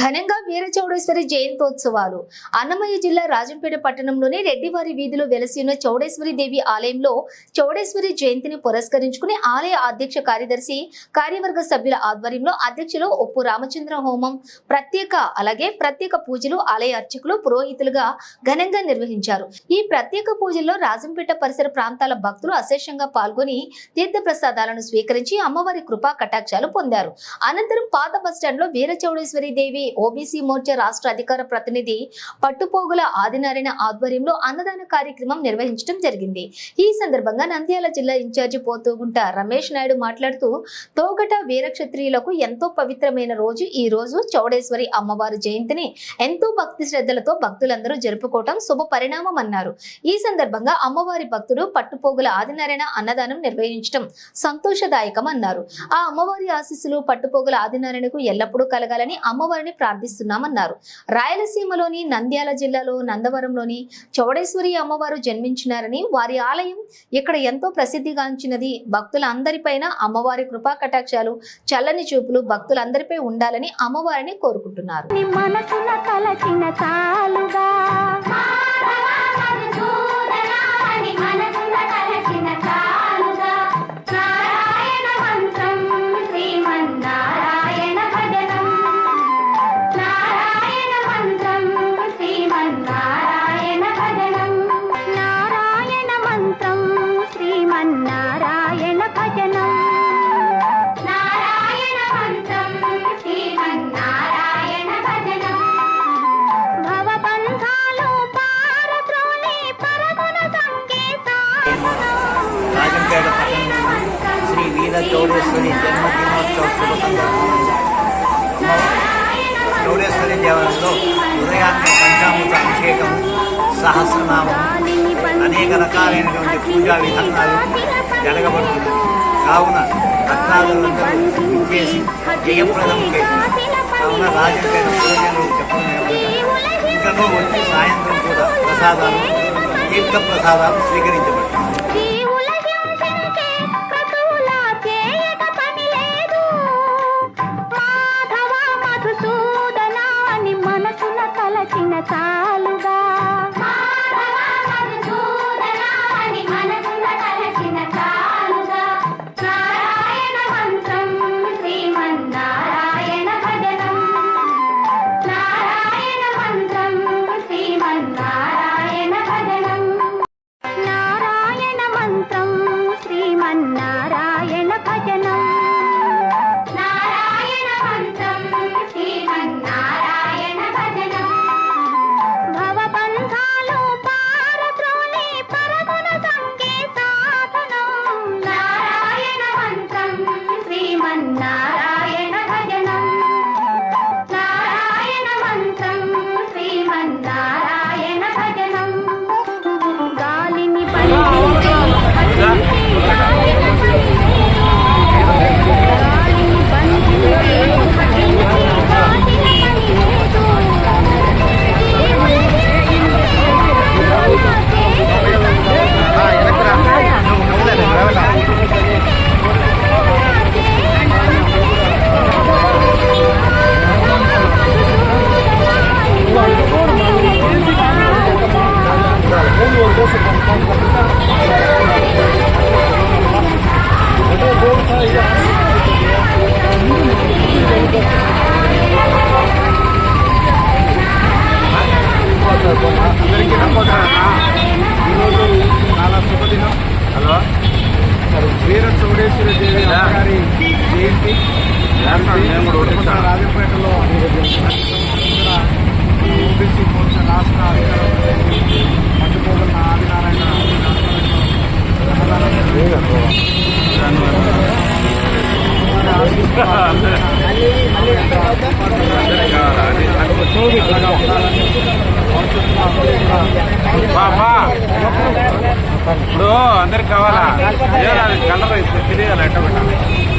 ఘనంగా వీరచౌడేశ్వరి జయంతోత్సవాలు. అన్నమయ్య జిల్లా రాజంపేట పట్టణంలోని రెడ్డివారి వీధిలో వెలసిన చౌడేశ్వరి దేవి ఆలయంలో చౌడేశ్వరి జయంతిని పురస్కరించుకుని ఆలయ అధ్యక్ష కార్యదర్శి కార్యవర్గ సభ్యుల ఆధ్వర్యంలో అధ్యక్షులు ఉప్పు రామచంద్ర హోమం ప్రత్యేక అలాగే ప్రత్యేక పూజలు ఆలయ అర్చకులు పురోహితులుగా ఘనంగా నిర్వహించారు. ఈ ప్రత్యేక పూజల్లో రాజంపేట పరిసర ప్రాంతాల భక్తులు అశేషంగా పాల్గొని తీర్థ ప్రసాదాలను స్వీకరించి అమ్మవారి కృపా కటాక్షాలు పొందారు. అనంతరం పాత బస్టాండ్లో వీర చౌడేశ్వరి దేవి ఓబీసీ మోర్చా రాష్ట్ర అధికార ప్రతినిధి పట్టుపోగుల ఆదినారాయణ ఆధ్వర్యంలో అన్నదాన కార్యక్రమం నిర్వహించడం జరిగింది. ఈ సందర్భంగా నంద్యాల జిల్లా ఇన్ఛార్జి పోతూగుంట రమేష్ నాయుడు మాట్లాడుతూ తోగట వీరక్షత్రియులకు ఎంతో పవిత్రమైన రోజు. ఈ రోజు చౌడేశ్వరి అమ్మవారి జయంతిని ఎంతో భక్తి శ్రద్ధలతో భక్తులందరూ జరుపుకోవటం శుభ పరిణామం అన్నారు. ఈ సందర్భంగా అమ్మవారి భక్తుడు పట్టుపోగుల ఆదినారాయణ అన్నదానం నిర్వహించడం సంతోషదాయకం అన్నారు. ఆ అమ్మవారి ఆశీస్సులు పట్టుపోగుల ఆదినారాయణకు ఎల్లప్పుడూ కలగాలని అమ్మవారిని ప్రార్థిస్తున్నామన్నారు. రాయలసీమలోని నంద్యాల జిల్లాలో నందవరంలోని చౌడేశ్వరి అమ్మవారు జన్మించినారని వారి ఆలయం ఇక్కడ ఎంతో ప్రసిద్ధిగాంచినది. భక్తులందరిపైన అమ్మవారి కృపా కటాక్షాలు చల్లని చూపులు భక్తులందరిపై ఉండాలని అమ్మవారిని కోరుకుంటున్నారు. మనసున కలచిన చాలుగా. చౌడేశ్వరి జన్మదినోత్సవ శుభ సందర్భంగా చౌడేశ్వరి దేవాలయంలో సహస్రనామం. అనేక రకాలైనటువంటి పూజా విధానాలు జరగబడుతుంది కావున భక్తాదులందరూ చేసి జయప్రదం కావున రాజకీయ ప్రజలు చెప్పడం ఇంకనూ వచ్చి సాయంత్రం కూడా ప్రసాదాలు తీర్థ ప్రసాదాలు స్వీకరించబడతాయి. now. రాజపేటలో ఓబీసీ మోర్చా రాష్ట్ర అధికారం పట్టుకోగల ఆదినారాయణ ఇప్పుడు అందరికి కావాలా? ఏదో అది కలర్ తెలియాలి ఎట్ట పెట్టాలి